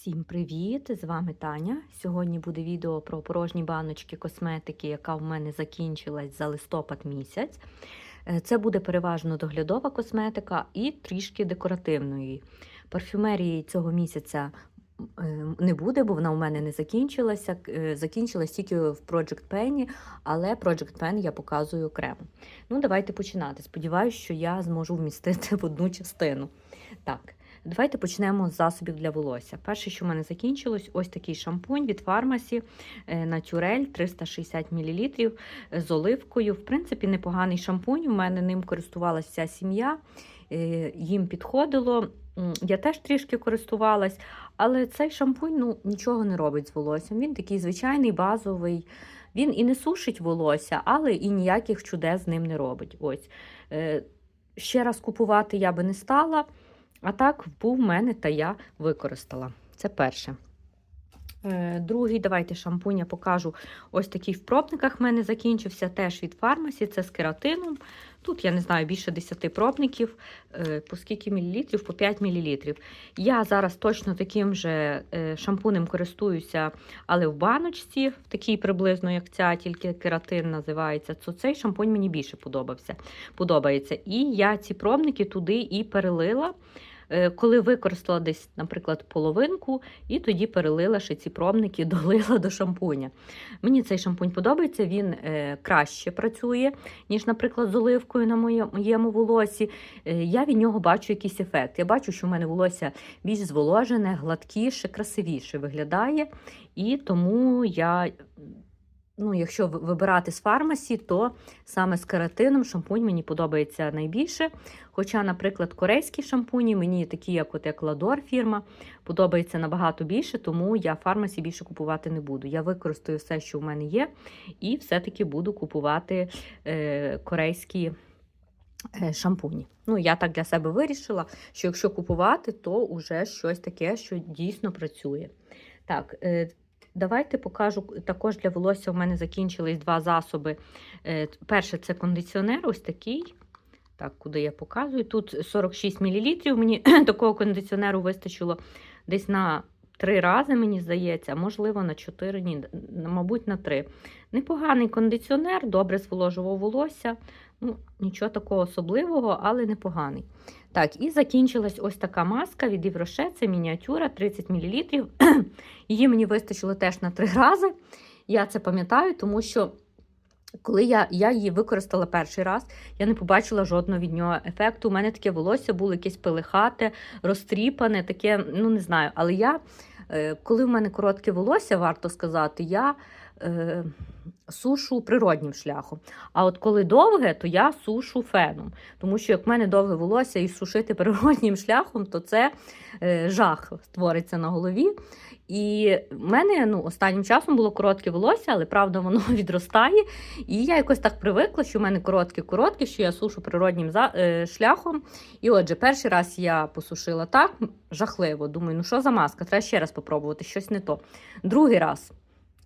Всім привіт! З вами Таня. Сьогодні буде відео про порожні баночки косметики, яка в мене закінчилась за листопад місяць. Е, Це буде переважно доглядова косметика і трішки декоративної. Парфюмерії цього місяця е, не буде, бо вона у мене не закінчилася. Е, Закінчилась тільки в Project Pen, але Project Pen я показую окремо. Ну, давайте починати. Сподіваюсь, що я зможу вмістити в одну частину. Так. Давайте почнемо з засобів для волосся. Перше, що в мене закінчилось, ось такий шампунь від фармасі Натюрель 360 мл з оливкою. В принципі, непоганий шампунь. У мене ним користувалася сім'я, е, їм підходило. Я теж трішки користувалась, але цей шампунь ну, нічого не робить з волоссям. Він такий звичайний, базовий. Він і не сушить волосся, але і ніяких чудес з ним не робить. Ось. Е, Ще раз купувати я би не стала. А так, був в мене, та я використала. Це перше. Е, Другий, давайте шампунь я покажу. Ось такий в пробниках в мене закінчився теж від фармасі. Це з кератином. Тут, я не знаю, більше 10 пробників. Е, По скільки мілілітрів? По 5 мілілітрів. Я зараз точно таким же е, шампунем користуюся, але в баночці, в такій приблизно, як ця, тільки кератин називається. То цей шампунь мені більше подобався, подобається. І я ці пробники туди і перелила. Е, Коли використала десь, наприклад, половинку, і тоді перелила ще ці пробники, долила до шампуня. Мені цей шампунь подобається, він е, краще працює, ніж, наприклад, з оливкою на моєму волосі. Е, я від нього бачу якийсь ефект. Я бачу, що в мене волосся більш зволожене, гладкіше, красивіше виглядає. І тому я. Ну, якщо вибирати з фармасі, то саме з кератином шампунь мені подобається найбільше. Хоча, наприклад, корейські шампуні, мені такі, як от як Ладор фірма, подобається набагато більше, тому я фармасі більше купувати не буду. Я використаю все, що в мене є, і все-таки буду купувати е, корейські е, шампуні. Ну, я так для себе вирішила, що якщо купувати, то вже щось таке, що дійсно працює. Так, е, давайте покажу також для волосся. У мене закінчились два засоби. Е, перше це кондиціонер, ось такий. Так, куди я показую. Тут 46 мл. Мені такого кондиціонеру вистачило десь на три рази, мені здається, можливо на чотири, ні, мабуть, на три. Непоганий кондиціонер, добре зволожував волосся. Ну, нічого такого особливого, але непоганий. Так, і закінчилась ось така маска від Євроше, це мініатюра 30 мл. Її мені вистачило теж на три рази. Я це пам'ятаю, тому що коли я, я її використала перший раз, я не побачила жодного від нього ефекту. У мене таке волосся було якесь пилихате, розтріпане, таке, ну не знаю. Але я, е, коли в мене коротке волосся, варто сказати, я е, сушу природнім шляхом. А от коли довге, то я сушу феном. Тому що як в мене довге волосся і сушити природнім шляхом, то це е, жах створиться на голові. І в мене ну, останнім часом було коротке волосся, але правда воно відростає. І я якось так привикла, що в мене коротке-коротке, що я сушу природнім е, шляхом. І отже, перший раз я посушила так, жахливо. Думаю, ну що за маска? Треба ще раз попробувати, щось не то. Другий раз.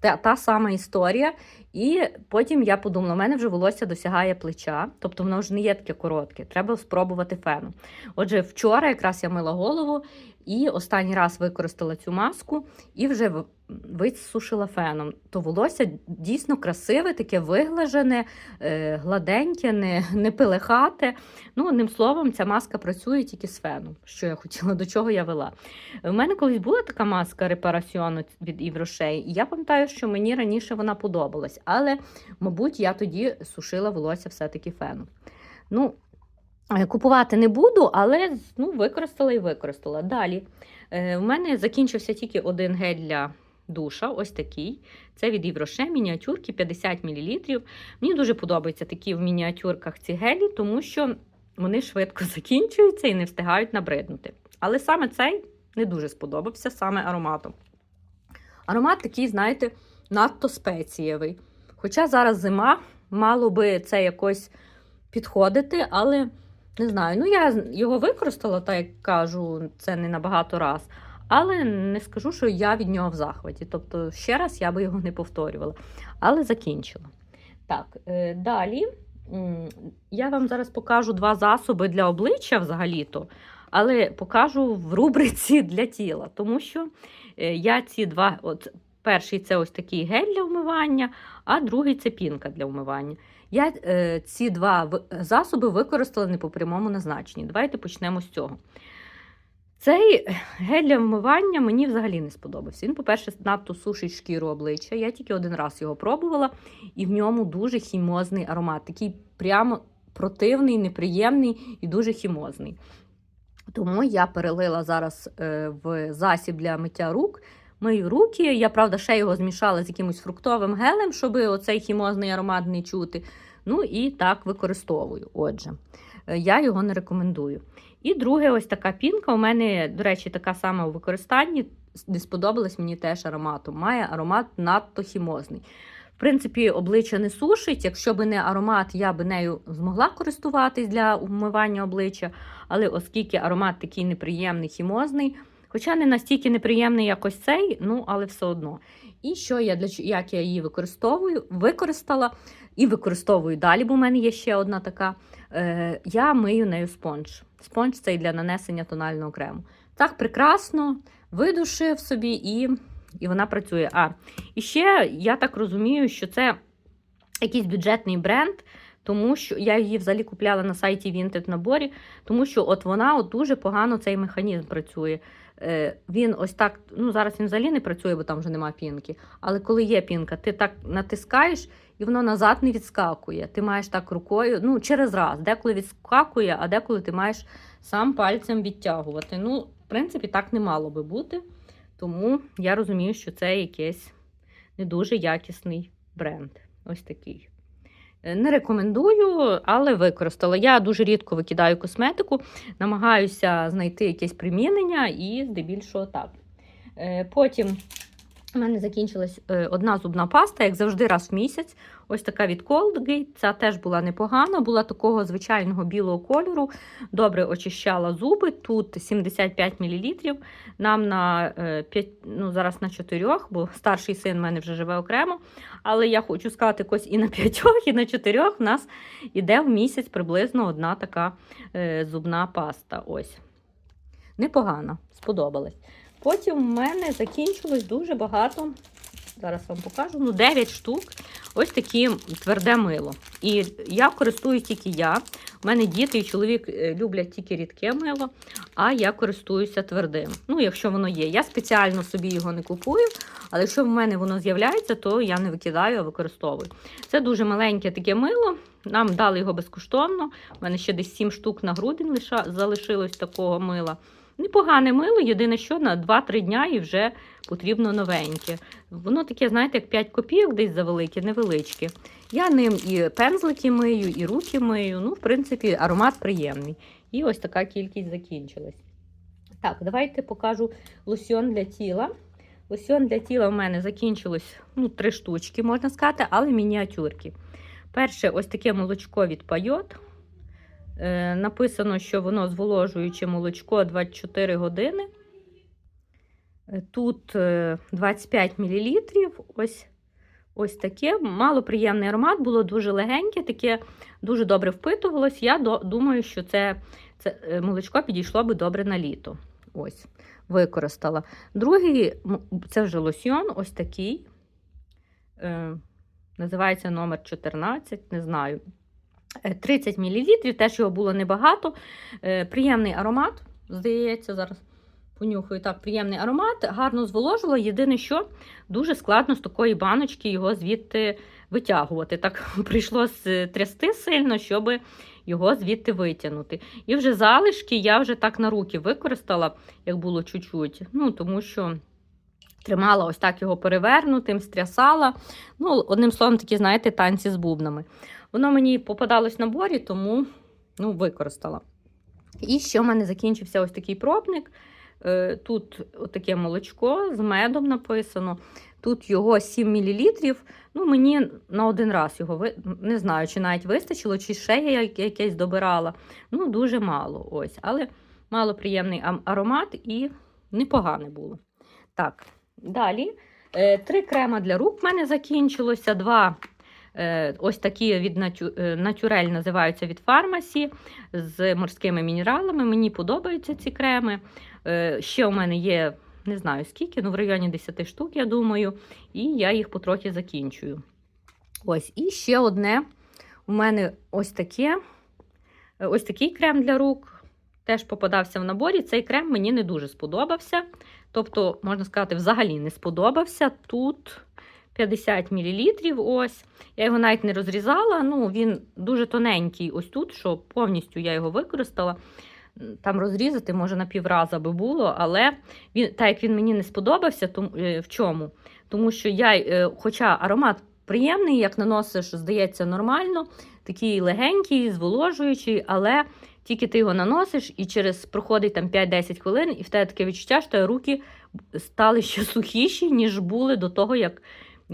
Та, та сама історія. І потім я подумала, у мене вже волосся досягає плеча, тобто воно вже не є таке коротке, треба спробувати феном. Отже, вчора якраз я мила голову і останній раз використала цю маску і вже висушила феном. То волосся дійсно красиве, таке виглажене, е, гладеньке, не, не пилихате. Ну, одним словом, ця маска працює тільки з феном, що я хотіла, до чого я вела. У мене колись була така маска репарасіону від Іврошей, і я пам'ятаю, що мені раніше вона подобалась, але, мабуть, я тоді сушила волосся все-таки феном. Ну, е, купувати не буду, але ну, використала і використала. Далі. Е, У мене закінчився тільки один гель для душа, ось такий. Це від Євроше, мініатюрки 50 мл. Мені дуже подобаються такі в мініатюрках ці гелі, тому що вони швидко закінчуються і не встигають набриднути. Але саме цей не дуже сподобався, саме ароматом. Аромат такий, знаєте, надто спецієвий. Хоча зараз зима, мало би це якось підходити, але не знаю. Ну, я його використала, так як кажу, це не набагато раз. Але не скажу, що я від нього в захваті. Тобто, ще раз я би його не повторювала. Але закінчила. Так, е, далі я вам зараз покажу два засоби для обличчя взагалі-то. але покажу в рубриці для тіла, тому що е, я ці два, от перший це ось такий гель для вмивання, а другий це пінка для вмивання. Я е, ці два засоби використала не по прямому назначенні. Давайте почнемо з цього. Цей гель для вмивання мені взагалі не сподобався. Він, по-перше, надто сушить шкіру обличчя. Я тільки один раз його пробувала, і в ньому дуже хімозний аромат. Такий прямо противний, неприємний і дуже хімозний. Тому я перелила зараз е, в засіб для миття рук. Мию руки. Я, правда, ще його змішала з якимось фруктовим гелем, щоб оцей хімозний аромат не чути. Ну і так використовую. Отже, е, я його не рекомендую. І друге, ось така пінка. У мене, до речі, така сама у використанні. Не сподобалась мені теж ароматом. Має аромат надто хімозний. В принципі, обличчя не сушить. Якщо б не аромат, я б нею змогла користуватись для вмивання обличчя. Але оскільки аромат такий неприємний, хімозний, хоча не настільки неприємний, як цей, ну але все одно. І що я для як я її використовую, використала і використовую далі, бо в мене є ще одна така. Е, я мию нею спонж. Спонж цей для нанесення тонального крему. Так прекрасно, видушив собі і, і вона працює. А, і ще я так розумію, що це якийсь бюджетний бренд, тому що я її взагалі купляла на сайті Vinted наборі, тому що от вона от дуже погано цей механізм працює. Е, він ось так, ну зараз він взагалі не працює, бо там вже нема пінки. Але коли є пінка, ти так натискаєш і воно назад не відскакує. Ти маєш так рукою, ну через раз, деколи відскакує, а деколи ти маєш сам пальцем відтягувати. Ну, в принципі, так не мало би бути. Тому я розумію, що це якийсь не дуже якісний бренд. Ось такий. Не рекомендую, але використала. Я дуже рідко викидаю косметику, намагаюся знайти якесь примінення і здебільшого так. Е, Потім у мене закінчилась е, одна зубна паста, як завжди, раз в місяць. Ось така від Colgate. Ця теж була непогана, була такого звичайного білого кольору. Добре очищала зуби. Тут 75 мл. Нам на 5, ну зараз на 4, бо старший син в мене вже живе окремо. Але я хочу сказати, якось і на 5, і на 4 в нас іде в місяць приблизно одна така е, зубна паста. Ось. Непогано, сподобалась. Потім в мене закінчилось дуже багато. Зараз вам покажу. Ну, 9 штук. Ось такі тверде мило. І я користуюсь тільки я. У мене діти і чоловік е, люблять тільки рідке мило, а я користуюся твердим. Ну, якщо воно є. Я спеціально собі його не купую, але якщо в мене воно з'являється, то я не викидаю, а використовую. Це дуже маленьке таке мило. Нам дали його безкоштовно. У мене ще десь 7 штук на грудень залишилось такого мила. Непогане мило, єдине, що на 2-3 дня і вже потрібно новеньке. Воно таке, знаєте, як 5 копійок десь завелике, невеличке. Я ним і пензлики мию, і руки мию. Ну, в принципі, аромат приємний. І ось така кількість закінчилась. Так, давайте покажу лосьон для тіла. Лосьон для тіла в мене закінчилось ну, три штучки, можна сказати, але мініатюрки. Перше, ось таке молочко від Пайот. Е, написано, що воно зволожуюче молочко 24 години. Е, Тут е, 25 мл. Ось, ось таке. Малоприємний аромат, було дуже легеньке, таке дуже добре впитувалось. Я думаю, що це, це е, молочко підійшло би добре на літо. Ось, використала. Другий це вже лосьйон, ось такий. Е, називається номер 14, не знаю. Е, 30 мл, теж його було небагато. Е, Приємний аромат, здається, зараз понюхаю так, приємний аромат, гарно зволожило. Єдине, що дуже складно з такої баночки його звідти витягувати. Так прийшлося трясти сильно, щоб його звідти витягнути. І вже залишки я вже так на руки використала, як було чуть-чуть. Ну, тому що. Тримала ось так його перевернутим, стрясала. Ну, одним словом, такі, знаєте, танці з бубнами. Воно мені попадалось в наборі, тому ну, використала. І ще в мене закінчився ось такий пробник. Е, Тут таке молочко з медом написано. Тут його 7 мл. Ну, мені на один раз його не знаю, чи навіть вистачило, чи ще я якесь добирала. Ну, дуже мало. ось. Але мало приємний аромат і непогане було. Так, далі. Е, Три крема для рук в мене закінчилося. Два Ось такі від е, натюрель називаються від фармасі з морськими мінералами. Мені подобаються ці креми. Е, Ще у мене є не знаю скільки, ну в районі 10 штук, я думаю, і я їх потрохи закінчую. Ось, і ще одне. У мене ось таке. е, Ось такий крем для рук. Теж попадався в наборі. Цей крем мені не дуже сподобався. Тобто, можна сказати, взагалі не сподобався. Тут 50 мл. Ось. Я його навіть не розрізала. Ну, він дуже тоненький, ось тут, що повністю я його використала. Там розрізати, може, на півраза би було, але він, так як він мені не сподобався, тому, е, в чому? Тому що я, е, хоча аромат приємний, як наносиш, здається, нормально, такий легенький, зволожуючий, але тільки ти його наносиш, і через проходить там 5-10 хвилин, і в тебе таке відчуття, що руки стали ще сухіші, ніж були до того, як,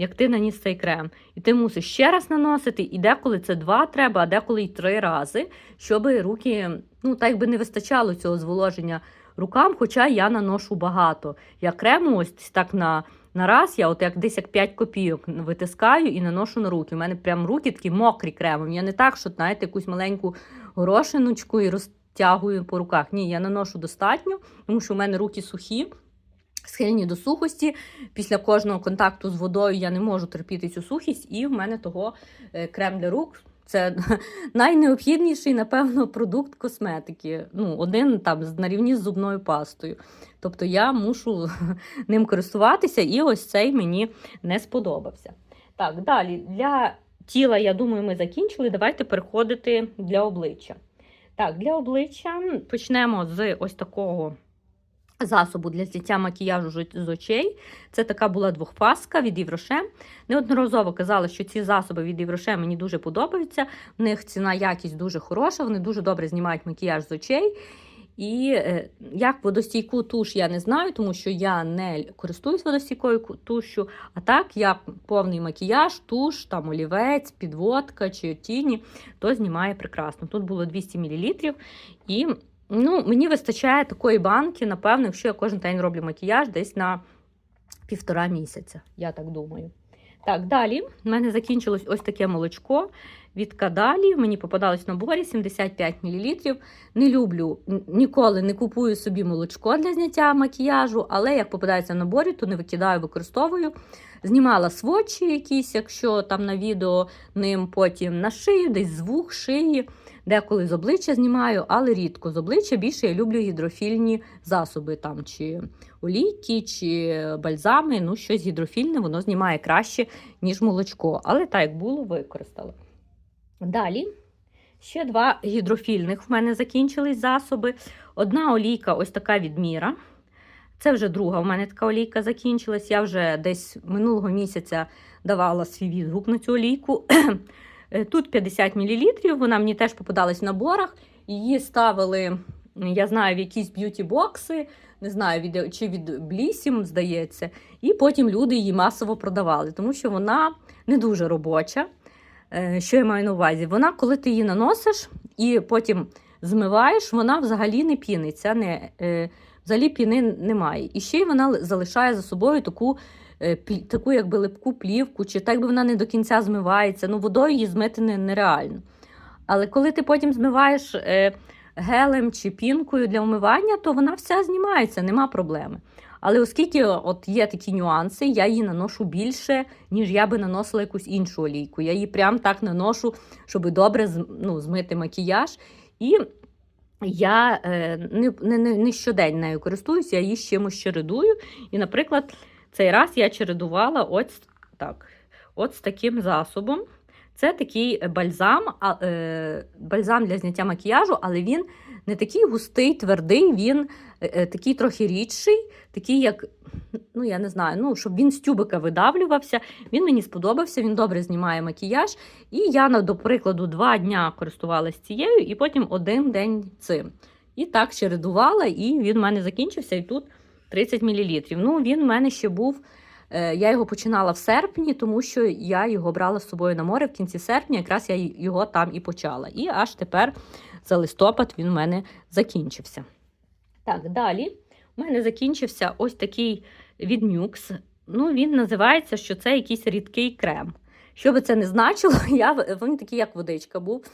як ти наніс цей крем. І ти мусиш ще раз наносити, і деколи це два треба, а деколи й три рази, щоб руки, ну так би не вистачало цього зволоження рукам, хоча я наношу багато. Я крему ось так на. На раз я от як десь як 5 копійок витискаю і наношу на руки. У мене прям руки такі мокрі кремом. Я не так, що знаєте, якусь маленьку горошиночку і розтягую по руках. Ні, я наношу достатньо, тому що у мене руки сухі, схильні до сухості. Після кожного контакту з водою я не можу терпіти цю сухість, і в мене того е, крем для рук. Це найнеобхідніший, напевно, продукт косметики. Ну, один там на рівні з зубною пастою. Тобто я мушу ним користуватися, і ось цей мені не сподобався. Так, далі для тіла, я думаю, ми закінчили. Давайте переходити для обличчя. Так, для обличчя почнемо з ось такого засобу для зняття макіяжу з очей. Це така була двохфаска від Євроше. Неодноразово казала, що ці засоби від Євроше мені дуже подобаються. В них ціна якість дуже хороша, вони дуже добре знімають макіяж з очей. І е, як водостійку туш я не знаю, тому що я не користуюсь водостійкою тушю. А так, як повний макіяж, туш, там олівець, підводка чи тіні, то знімає прекрасно. Тут було 200 мл. І ну, мені вистачає такої банки, напевно, якщо я кожен день роблю макіяж, десь на півтора місяця, я так думаю. Так, далі в мене закінчилось ось таке молочко від Кадалі. Мені попадалось в наборі 75 мл. Не люблю, ніколи не купую собі молочко для зняття макіяжу, але як попадається в наборі, то не викидаю, використовую. Знімала свочі якісь, якщо там на відео ним потім на шию, десь з вух, шиї. Деколи з обличчя знімаю, але рідко з обличчя більше я люблю гідрофільні засоби, там чи олійки, чи бальзами. Ну, щось гідрофільне, воно знімає краще, ніж молочко. Але так як було, використала. Далі ще два гідрофільних в мене закінчились засоби. Одна олійка, ось така від Міра. Це вже друга у мене така олійка закінчилась. Я вже десь минулого місяця давала свій відгук на цю олійку. Тут 50 мл, вона мені теж попадалась в наборах. Її ставили, я знаю, в якісь б'юті-бокси, не знаю, від, чи від Блісім, здається. І потім люди її масово продавали, тому що вона не дуже робоча. Що я маю на увазі? Вона, коли ти її наносиш і потім змиваєш, вона взагалі не піниться, не, взагалі піни немає. І ще й вона залишає за собою таку таку якби липку плівку, чи так би вона не до кінця змивається. Ну, водою її змити нереально. Але коли ти потім змиваєш гелем чи пінкою для вмивання, то вона вся знімається, нема проблеми. Але оскільки от є такі нюанси, я її наношу більше, ніж я би наносила якусь іншу олійку. Я її прям так наношу, щоб добре ну, змити макіяж. І я е, не, не, не щодень нею користуюся, я її з чимось чередую. І, наприклад, цей раз я чередувала ось так, от таким засобом. Це такий бальзам, е, бальзам для зняття макіяжу, але він не такий густий, твердий, він е, такий трохи рідший, такий, як, ну я не знаю, ну, щоб він з тюбика видавлювався. Він мені сподобався, він добре знімає макіяж. І я, до прикладу, два дня користувалася цією, і потім один день цим. І так чередувала, і він в мене закінчився. І тут 30 мл. Ну, він в мене ще був. Я його починала в серпні, тому що я його брала з собою на море в кінці серпня, якраз я його там і почала. І аж тепер за листопад він в мене закінчився. Так, далі у мене закінчився ось такий від Nux. Ну, Він називається, що це якийсь рідкий крем. Що би це не значило, я, він такий, як водичка був.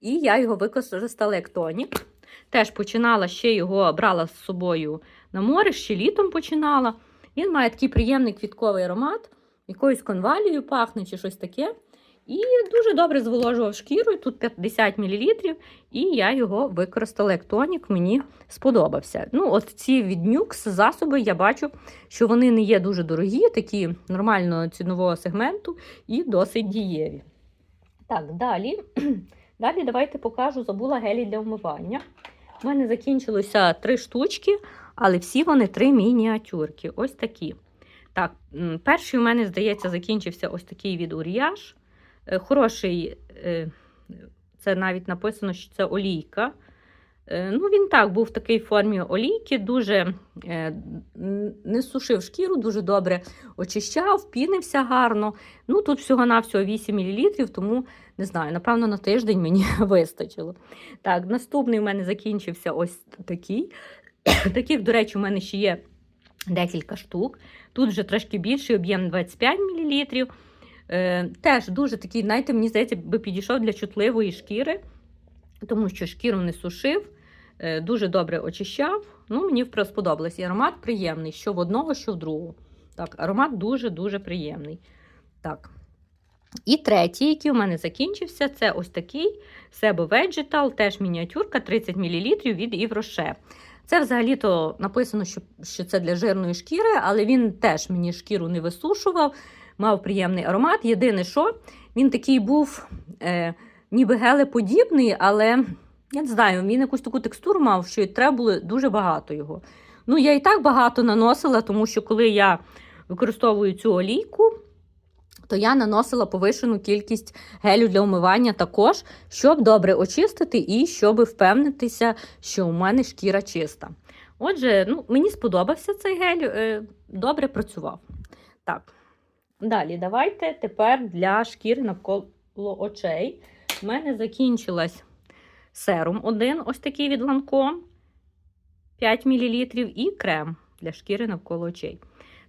І я його використала як тонік. Теж починала ще його брала з собою на море, ще літом починала. Він має такий приємний квітковий аромат, якоюсь конвалією пахне чи щось таке. І дуже добре зволожував шкіру, тут 50 мл, і я його використала як тонік, мені сподобався. Ну, от ці від Nux засоби я бачу, що вони не є дуже дорогі, такі нормального цінового сегменту і досить дієві. Так, далі. Далі давайте покажу, забула гелі для вмивання. У мене закінчилося три штучки, але всі вони три мініатюрки. Ось такі. Так, перший у мене, здається, закінчився ось такий від Уріаж. Е, Хороший, е, це навіть написано, що це олійка. Е, Ну, він так був в такій формі олійки, дуже е, не сушив шкіру, дуже добре очищав, пінився гарно. Ну, тут всього-навсього 8 мл, тому не знаю, напевно, на тиждень мені вистачило. Так, наступний у мене закінчився ось такий. Таких, до речі, у мене ще є декілька штук. Тут вже трошки більший об'єм 25 мл. Е, теж дуже такий, знаєте, мені здається, би підійшов для чутливої шкіри, тому що шкіру не сушив, дуже добре очищав. Ну, мені сподобалось. І аромат приємний, що в одного, що в другого. Так, аромат дуже-дуже приємний. Так. І третій, який у мене закінчився, це ось такий Sebo Vegetal, теж мініатюрка 30 мл від Rocher. Це взагалі-то написано, що, що це для жирної шкіри, але він теж мені шкіру не висушував, мав приємний аромат. Єдине, що він такий був е, ніби гелеподібний, але я не знаю, він якусь таку текстуру мав, що й треба було дуже багато його. Ну, я і так багато наносила, тому що коли я використовую цю олійку, то я наносила повишену кількість гелю для умивання також, щоб добре очистити і щоб впевнитися, що у мене шкіра чиста. Отже, ну, мені сподобався цей гель, е, добре працював. Так. Далі, давайте тепер для шкіри навколо очей. У мене закінчилась серум один, ось такий від Lancome, 5 мл, і крем для шкіри навколо очей.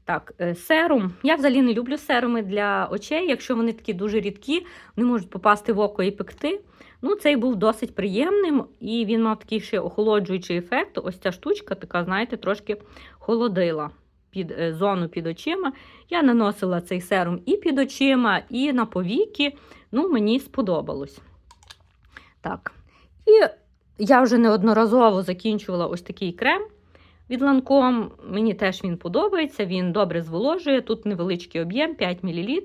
Так, е, серум. Я взагалі не люблю серуми для очей. Якщо вони такі дуже рідкі, вони можуть попасти в око і пекти. Ну, цей був досить приємним, і він мав такий ще охолоджуючий ефект. Ось ця штучка, така, знаєте, трошки холодила під е, зону під очима. Я наносила цей серум і під очима, і на повіки. Ну, мені сподобалось. Так. І я вже неодноразово закінчувала ось такий крем від Lancome. Мені теж він подобається, він добре зволожує. Тут невеличкий об'єм 5 мл.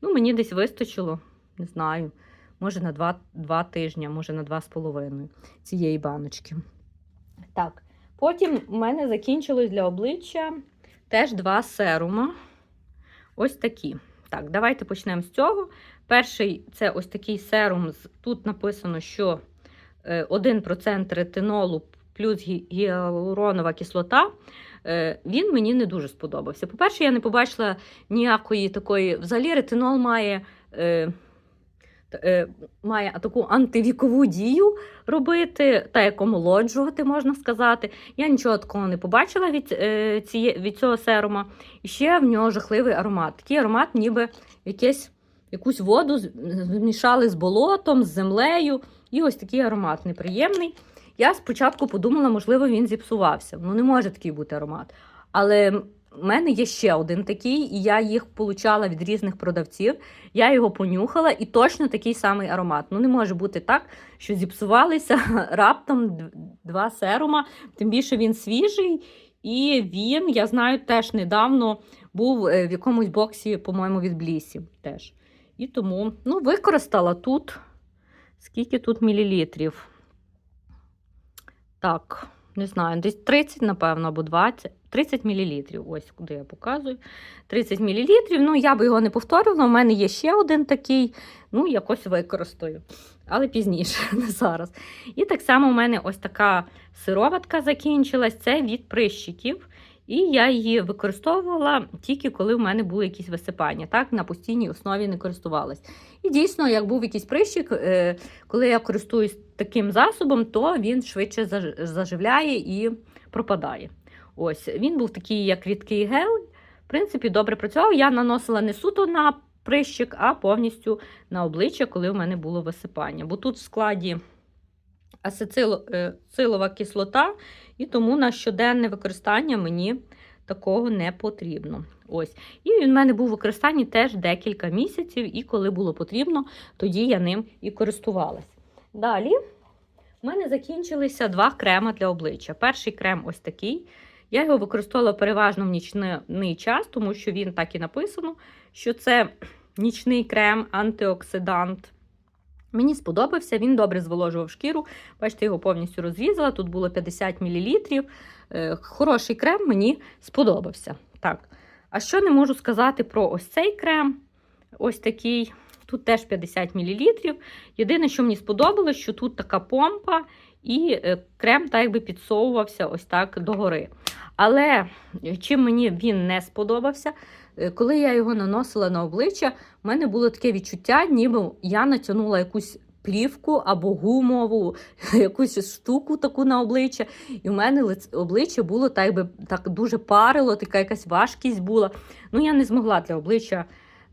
Ну, мені десь вистачило, не знаю, може на 2, 2 тижні, може на 2,5 цієї баночки. Так, потім у мене закінчилось для обличчя теж два серума. Ось такі. Так, давайте почнемо з цього. Перший це ось такий серум. Тут написано, що 1% ретинолу плюс гіалуронова кислота. Е, Він мені не дуже сподобався. По-перше, я не побачила ніякої такої. Взагалі, ретинол має. е, е, Має таку антивікову дію робити, та як омолоджувати, можна сказати. Я нічого такого не побачила від, е, від цього серума. І ще в нього жахливий аромат. Такий аромат, ніби якесь, якусь воду змішали з болотом, з землею. І ось такий аромат неприємний. Я спочатку подумала, можливо, він зіпсувався. Ну, не може такий бути аромат. Але в мене є ще один такий, і я їх получала від різних продавців. Я його понюхала і точно такий самий аромат. Ну, не може бути так, що зіпсувалися раптом два серума. Тим більше він свіжий. І він, я знаю, теж недавно був е, в якомусь боксі, по-моєму, від Блісі теж. І тому ну, використала тут. Скільки тут мілілітрів? Так, не знаю, десь 30, напевно, або 20. 30 мл. Ось куди я показую. 30 мл. Ну, я би його не повторювала. У мене є ще один такий. Ну, якось використаю. Але пізніше, не зараз. І так само у мене ось така сироватка закінчилась. Це від прищиків. І я її використовувала тільки коли в мене були якісь висипання. Так, на постійній основі не користувалась. І дійсно, як був якийсь прищик, е, коли я користуюсь таким засобом, то він швидше заживляє і пропадає. Ось він був такий, як рідкий гель. В принципі, добре працював. Я наносила не суто на прищик, а повністю на обличчя, коли в мене було висипання. Бо тут в складі ацетилова кислота, і тому на щоденне використання мені такого не потрібно. Ось. І він в мене був у використанні теж декілька місяців, і коли було потрібно, тоді я ним і користувалась. Далі в мене закінчилися два крема для обличчя. Перший крем ось такий. Я його використовувала переважно в нічний час, тому що він так і написано, що це нічний крем, антиоксидант. Мені сподобався, він добре зволожував шкіру. Бачите, його повністю розрізала. Тут було 50 мл. Хороший крем мені сподобався. Так. А що не можу сказати про ось цей крем? Ось такий. Тут теж 50 мл. Єдине, що мені сподобалось, що тут така помпа, і е, крем так якби підсовувався ось так догори. Але чим мені він не сподобався, е, коли я його наносила на обличчя, в мене було таке відчуття, ніби я натягнула якусь плівку або гумову, якусь штуку таку на обличчя. І в мене обличчя було так, якби так дуже парило, така якась важкість була. Ну, я не змогла для обличчя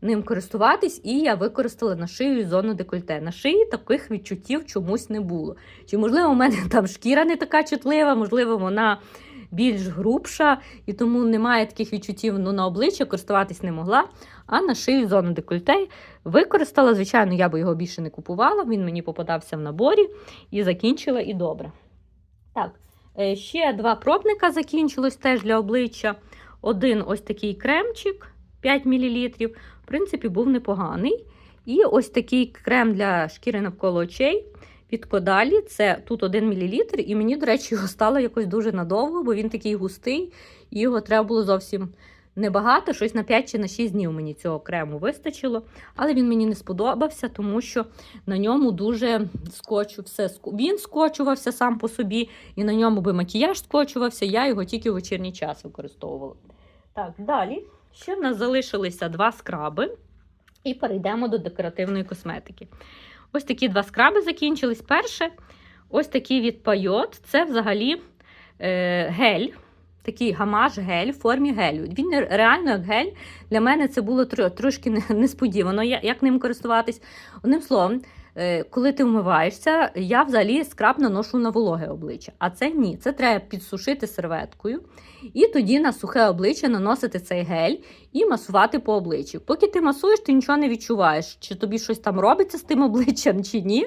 ним користуватись, і я використала на шию зону декольте. На шиї таких відчуттів чомусь не було. Чи, можливо, у мене там шкіра не така чутлива, можливо, вона більш грубша, і тому немає таких відчуттів ну, на обличчя, користуватись не могла. А на шию зону декольте використала. Звичайно, я би його більше не купувала, він мені попадався в наборі і закінчила і добре. Так, е, ще два пробника закінчилось теж для обличчя. Один ось такий кремчик 5 мл. В принципі, був непоганий. І ось такий крем для шкіри навколо очей від Кодалі. Це тут 1 мл. І мені, до речі, його стало якось дуже надовго, бо він такий густий, і його треба було зовсім небагато. Щось на 5 чи на 6 днів мені цього крему вистачило. Але він мені не сподобався, тому що на ньому дуже скочу, все він скочувався сам по собі, і на ньому би макіяж скочувався. Я його тільки в вечірній час використовувала. Так, далі. Ще в нас залишилися два скраби, і перейдемо до декоративної косметики. Ось такі два скраби закінчились. Перше, ось такий від Пайот. Це взагалі е, гель, такий гамаш гель в формі гелю. Він реально як гель. Для мене це було трошки несподівано, як ним користуватись. Одним словом, коли ти вмиваєшся, я взагалі скраб наношу на вологе обличчя. А це ні. Це треба підсушити серветкою. І тоді на сухе обличчя наносити цей гель і масувати по обличчю. Поки ти масуєш, ти нічого не відчуваєш, чи тобі щось там робиться з тим обличчям, чи ні.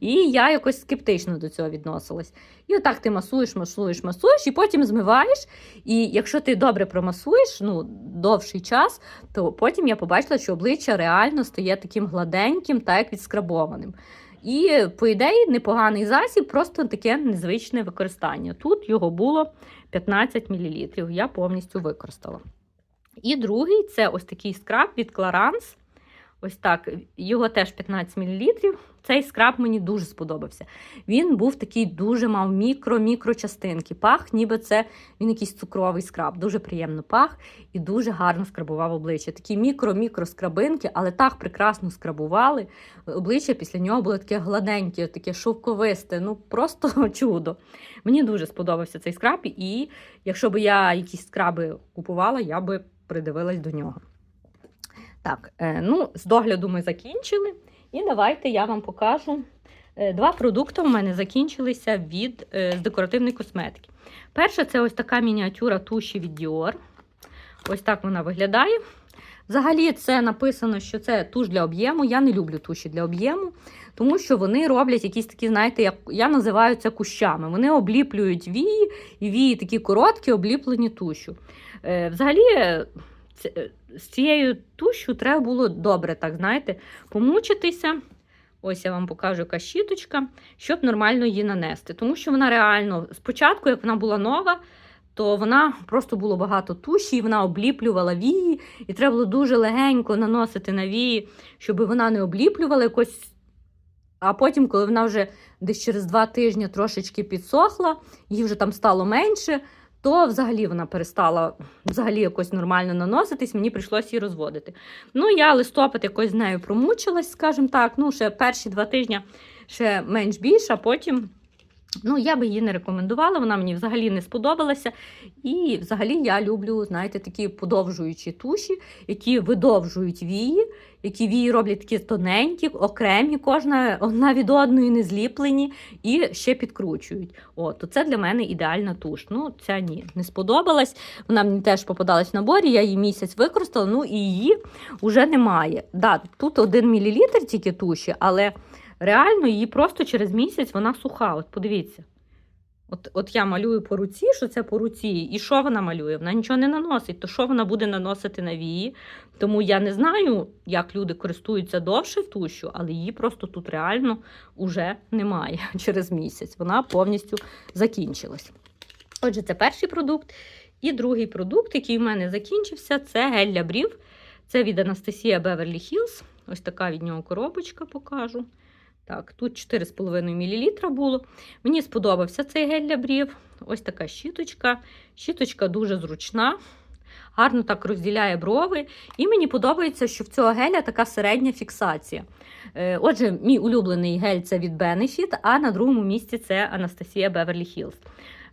І я якось скептично до цього відносилась. І отак ти масуєш, масуєш, масуєш, і потім змиваєш. І якщо ти добре промасуєш, ну, довший час, то потім я побачила, що обличчя реально стає таким гладеньким, так як відскрабованим. І, по ідеї, непоганий засіб, просто таке незвичне використання. Тут його було 15 мл. Я повністю використала. І другий це ось такий скраб від Clarins. Ось так, його теж 15 мл. Цей скраб мені дуже сподобався. Він був такий дуже мав мікро-мікро частинки. Пах, ніби це він якийсь цукровий скраб. Дуже приємно пах і дуже гарно скрабував обличчя. Такі мікро-мікро скрабинки, але так прекрасно скрабували. Обличчя після нього було таке гладеньке, таке шовковисте. Ну просто чудо. Мені дуже сподобався цей скраб, і якщо б я якісь скраби купувала, я би придивилась до нього. Так, е, ну, з догляду ми закінчили. І давайте я вам покажу. Е, Два продукти у мене закінчилися від е, з декоративної косметики. Перше, це ось така мініатюра туші від Dior. Ось так вона виглядає. Взагалі, це написано, що це туш для об'єму. Я не люблю туші для об'єму, тому що вони роблять якісь такі, знаєте, як я називаю це кущами. Вони обліплюють вії, і вії такі короткі, обліплені тушу. Взагалі, з цією тушю треба було добре, так знаєте, помучитися. Ось я вам покажу яка щіточка, щоб нормально її нанести. Тому що вона реально спочатку, як вона була нова, то вона просто було багато туші, і вона обліплювала вії, і треба було дуже легенько наносити на вії, щоб вона не обліплювала якось. А потім, коли вона вже десь через два тижні трошечки підсохла, їй вже там стало менше, то взагалі вона перестала взагалі якось нормально наноситись, мені прийшлося її розводити. Ну, я листопад якось з нею промучилась, скажімо так. Ну, ще перші два тижні ще менш більше, а потім Ну, я би її не рекомендувала, вона мені взагалі не сподобалася. І взагалі я люблю, знаєте, такі подовжуючі туші, які видовжують вії, які вії роблять такі тоненькі, окремі, кожна одна від одної не зліплені і ще підкручують. От, то це для мене ідеальна туш. Ну, ця ні, не сподобалась. Вона мені теж попадалась в наборі, я її місяць використала, ну і її вже немає. Да, тут 1 мл тільки туші, але. Реально, її просто через місяць вона суха. От подивіться. От от я малюю по руці, що це по руці, і що вона малює? Вона нічого не наносить, то що вона буде наносити на вії? Тому я не знаю, як люди користуються довше тушю, але її просто тут реально уже немає через місяць. Вона повністю закінчилась. Отже, це перший продукт. І другий продукт, який в мене закінчився, це гель для брів. Це від Анастасія Beverly Hills. Ось така від нього коробочка покажу. Так, тут 4,5 мл було. Мені сподобався цей гель для брів. Ось така щіточка. Щіточка дуже зручна, гарно так розділяє брови. І мені подобається, що в цього геля така середня фіксація. Е, Отже, мій улюблений гель це від Benefit, а на другому місці це Анастасія Beverly Hills.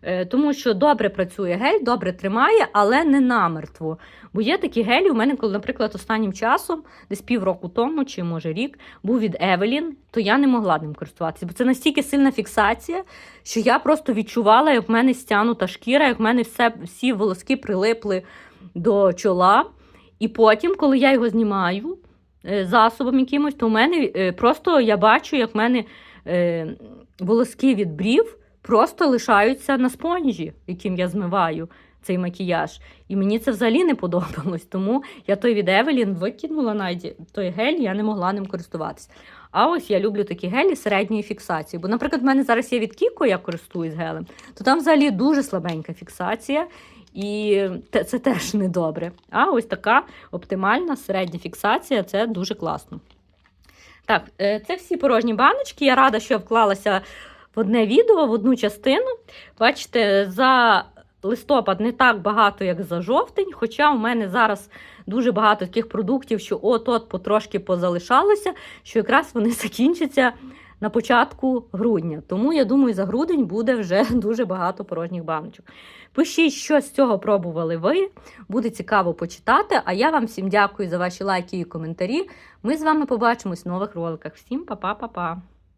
Е, Тому що добре працює гель, добре тримає, але не намертво. Бо є такі гелі, у мене, коли, наприклад, останнім часом, десь півроку тому, чи може рік, був від Евелін, то я не могла ним користуватися. Бо це настільки сильна фіксація, що я просто відчувала, як в мене стянута шкіра, як в мене все, всі волоски прилипли до чола. І потім, коли я його знімаю е, засобом якимось, то в мене е, просто я бачу, як в мене волоски від брів просто лишаються на спонжі, яким я змиваю цей макіяж. І мені це взагалі не подобалось. Тому я той від Евелін викинула навіть той гель, я не могла ним користуватися. А ось я люблю такі гелі середньої фіксації. Бо, наприклад, в мене зараз є від Кіко, я користуюсь гелем, то там взагалі дуже слабенька фіксація. І це теж не добре. А ось така оптимальна середня фіксація це дуже класно. Так, е, це всі порожні баночки. Я рада, що я вклалася в одне відео, в одну частину. Бачите, за листопад не так багато, як за жовтень, хоча у мене зараз дуже багато таких продуктів, що от-от потрошки позалишалося, що якраз вони закінчаться на початку грудня. Тому я думаю, за грудень буде вже дуже багато порожніх баночок. Пишіть, що з цього пробували ви. Буде цікаво почитати. А я вам всім дякую за ваші лайки і коментарі. Ми з вами побачимось в нових роликах. Всім па-па-па-па!